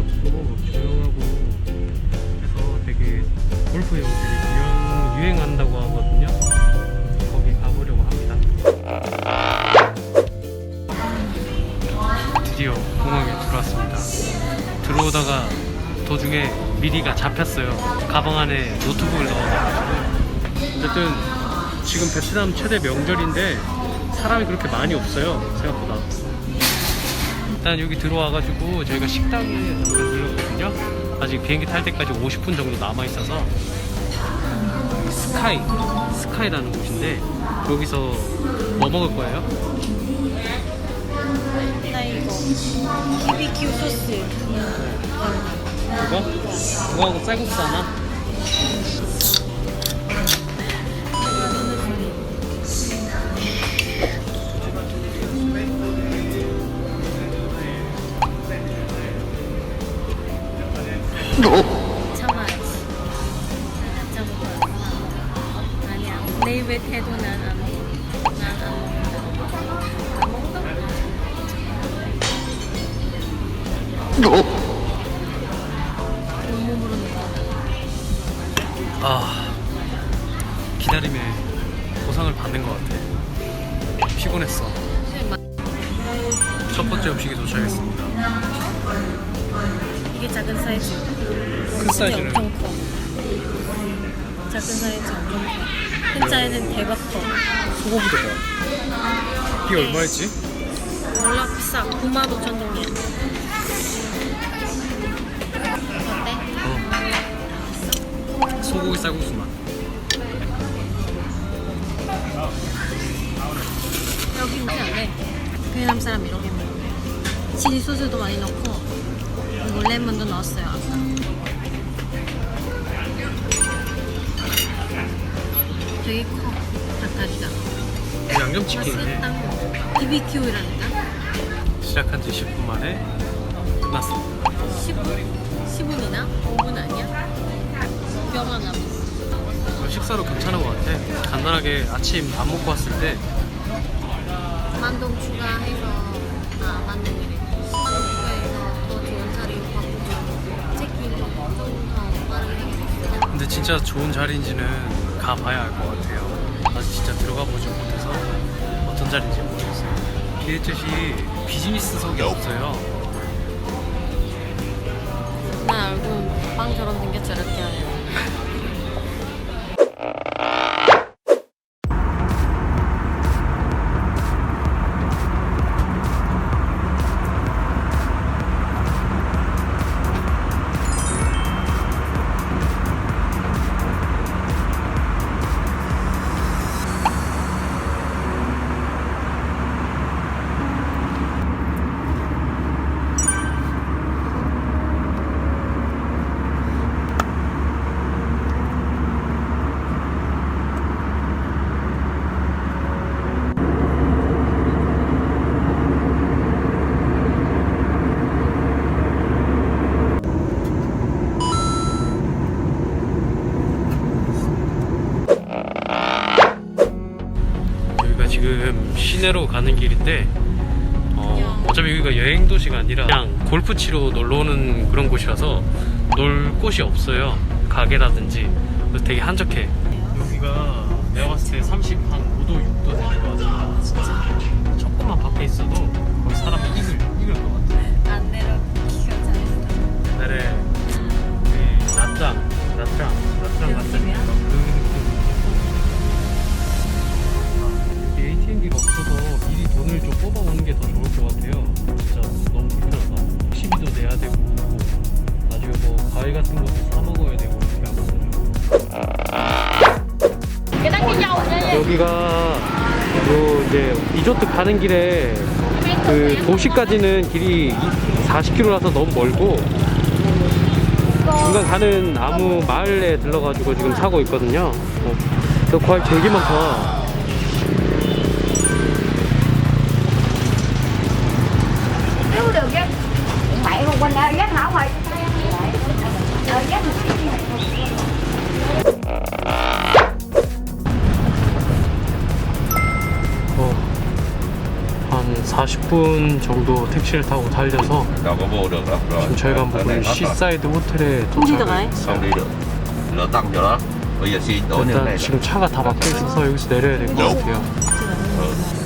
없고 조용하고 해서 되게 골프 여기 유행, 유행한다고 하거든요. 거기 가보려고 합니다. 드디어 공항에 들어왔습니다. 들어오다가 도중에 미리가 잡혔어요. 가방 안에 노트북을 넣어가지고. 어쨌든 지금 베트남 최대 명절인데 사람이 그렇게 많이 없어요. 생각보다. 일단 여기 들어와가지고 저희가 식당에 잠깐 들렸거든요. 아직 비행기 탈 때까지 50분 정도 남아 있어서 스카이 스카이라는 곳인데 여기서 뭐 먹을 거예요? 나 이거 BBQ 소스 이거? 그거하고 쌀국수 하나? 먹어 난안 먹는다 안 먹어? 온몸으로 아 기다림에 보상을 받는 것 같아. 피곤했어. 첫 번째 음식이 도착했습니다. 이게 작은 사이즈. 큰 사이즈는 작은 사이즈 엄청 커 큰 사이즈는 대박 커 소고기도 봐 이게 얼마였지? 몰라 비싸. 9만 5천 동이야. 어때? 어. 소고기 쌀국수 맛. 여기 먹지 않네 베트남 사람 이렇게 먹어 치즈 소스도 많이 넣고 그리고 레몬도 넣었어요 아까 되게 커. 닭다리가. 맛있겠다 BBQ라니까? 시작한 지 10분 만에 끝났습니다. 10분? 10분이나? 5분 아니야? 뼈가 남았어 식사로 괜찮은 것 같아. 간단하게 아침 밥 먹고 왔을 때. 만동 추가해서 아 만동이래. 만동 추가해서 더 좋은 자리로 바꾸고 체킹 좀더 빠르게 해주세요 근데 진짜 좋은 자리인지는 가봐야 알것 같아요. 아직 진짜 들어가 보지 못해서 어떤 자리인지 모르겠어요. 기회뜻이 비즈니스석이 없어요. 지금 시내로 가는 길인데 어, 어차피 여기가 여행 도시가 아니라 그냥 골프 치러 놀러 오는 그런 곳이라서 놀 곳이 없어요. 가게라든지 그래서 되게 한적해. 여기가 내가 봤을 때 30, 한 5도, 6도 되는 것 같아. 진짜 조금만 밖에 있어도 사람이 익을, 익을 것 같아. 좋을 것 같아요. 진짜 너무 불편하다. 식비도 내야 되고 나중에 뭐 과일 같은 것도 사 먹어야 되고 이렇게 하거든요. 여기가 요 이제 리조트 가는 길에 그 도시까지는 길이 40km라서 너무 멀고 중간 가는 아무 마을에 들러가지고 지금 사고 있거든요. 어, 저 과일 되게 많다. Quỳnh ơi, dắt hảo rồi Ờ, dắt một cái này 어, 한 40분 정도 택시를 타고 달려서 đâu có vô được đâu rồi 지금 저희가 Tới 묵은 hết rồi. 시사이드 호텔에 không đi được 도착을 ấy không đi được lỡ tăng cho đó bây giờ xin đổ lên 일단 지금 차가 다 막혀 있어서 여기서 내려야 될 것 같아요. Ừ.